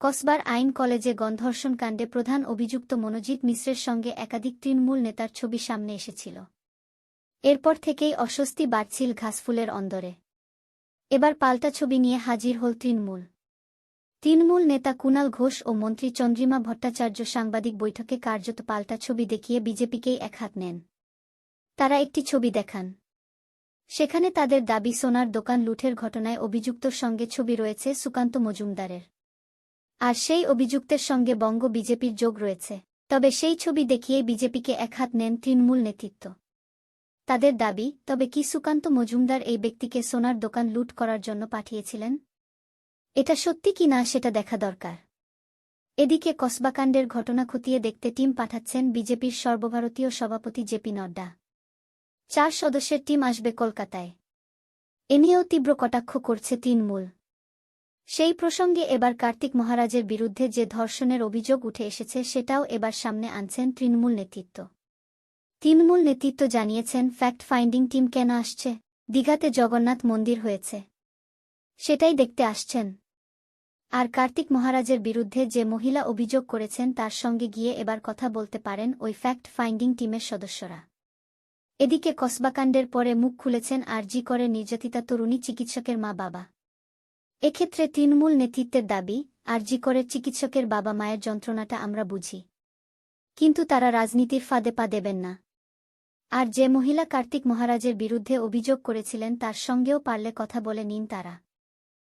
কসবার আইন কলেজে গণধর্ষণ কাণ্ডে প্রধান অভিযুক্ত মনোজিৎ মিশ্রের সঙ্গে একাধিক তৃণমূল নেতার ছবি সামনে এসেছিল। এরপর থেকেই অস্বস্তি বাড়ছিল ঘাসফুলের অন্দরে। এবার পাল্টা ছবি নিয়ে হাজির হল তৃণমূল। তৃণমূল নেতা কুণাল ঘোষ ও মন্ত্রী চন্দ্রিমা ভট্টাচার্য সাংবাদিক বৈঠকে কার্যত পাল্টা ছবি দেখিয়ে বিজেপিকেই একহাত নেন। তারা একটি ছবি দেখান। সেখানে তাদের দাবি, সোনার দোকান লুঠের ঘটনায় অভিযুক্তর সঙ্গে ছবি রয়েছে সুকান্ত মজুমদারের। আর সেই অভিযুক্তের সঙ্গে বঙ্গ বিজেপির যোগ রয়েছে। তবে সেই ছবি দেখিয়ে বিজেপিকে একহাত নেন তৃণমূল নেতৃত্ব। তাদের দাবি, তবে কি সুকান্ত মজুমদার এই ব্যক্তিকে সোনার দোকান লুট করার জন্য পাঠিয়েছিলেন? এটা সত্যি কি না সেটা দেখা দরকার। এদিকে কসবাকাণ্ডের ঘটনা খতিয়ে দেখতে টিম পাঠাচ্ছেন বিজেপির সর্বভারতীয় সভাপতি জেপি নড্ডা। চার সদস্যের টিম আসবে কলকাতায়। এ নিয়েও তীব্র কটাক্ষ করছে তৃণমূল। সেই প্রসঙ্গে এবার কার্তিক মহারাজের বিরুদ্ধে যে ধর্ষণের অভিযোগ উঠে এসেছে সেটাও এবার সামনে আনছেন তৃণমূল নেতৃত্ব। তৃণমূল নেতৃত্ব জানিয়েছেন ফ্যাক্ট ফাইন্ডিং টিম কেন আসছে? দীঘাতে জগন্নাথ মন্দির হয়েছে। সেটাই দেখতে আসছেন। আর কার্তিক মহারাজের বিরুদ্ধে যে মহিলা অভিযোগ করেছেন তার সঙ্গে গিয়ে এবার কথা বলতে পারেন ওই ফ্যাক্ট ফাইন্ডিং টিমের সদস্যরা। এদিকে কসবাকাণ্ডের পরে মুখ খুলেছেন আর জি করে নির্যাতিতা তরুণী চিকিৎসকের মা বাবা এক্ষেত্রে তৃণমূল নেতৃত্বের দাবি আর জি করে চিকিৎসকের বাবা মায়ের যন্ত্রণাটা আমরা বুঝি। কিন্তু তারা রাজনীতির ফাঁদে পা দেবেন না। আর যে মহিলা কার্তিক মহারাজের বিরুদ্ধে অভিযোগ করেছিলেন তার সঙ্গেও পারলে কথা বলে নিন তারা।